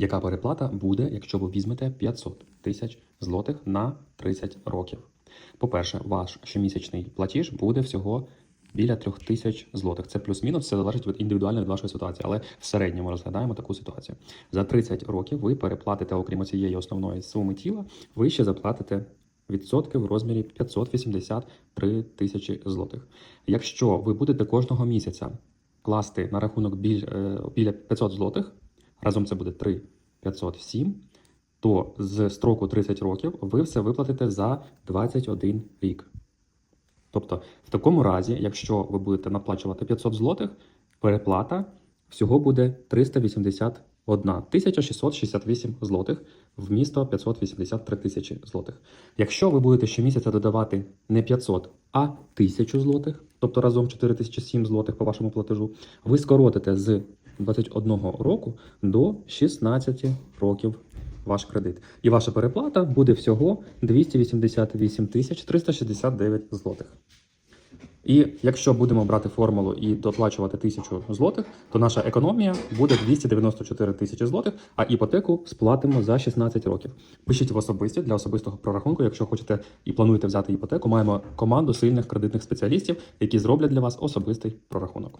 Яка переплата буде, якщо ви візьмете 500 тисяч злотих на 30 років? По-перше, ваш щомісячний платіж буде всього біля 3 тисяч злотих. Це плюс-мінус, це залежить від індивідуально від вашої ситуації, але в середньому розглядаємо таку ситуацію. За 30 років ви переплатите, окрім цієї основної суми тіла, ви ще заплатите відсотки в розмірі 583 тисячі злотих. Якщо ви будете кожного місяця класти на рахунок е, біля 500 злотих, разом це буде 3 507, то з строку 30 років ви все виплатите за 21 рік. Тобто, в такому разі, якщо ви будете наплачувати 500 злотих, переплата всього буде 381 тисяча 668 злотих вмісто 583 тисячі злотих. Якщо ви будете щомісяця додавати не 500, а 1000 злотих, тобто разом 4007 злотих по вашому платежу, ви скоротите з 21 року до 16 років ваш кредит. І ваша переплата буде всього 288 тисяч 369 злотих. І якщо будемо брати формулу і доплачувати тисячу злотих, то наша економія буде 294 тисячі злотих, а іпотеку сплатимо за 16 років. Пишіть в особисті для особистого прорахунку. Якщо хочете і плануєте взяти іпотеку, маємо команду сильних кредитних спеціалістів, які зроблять для вас особистий прорахунок.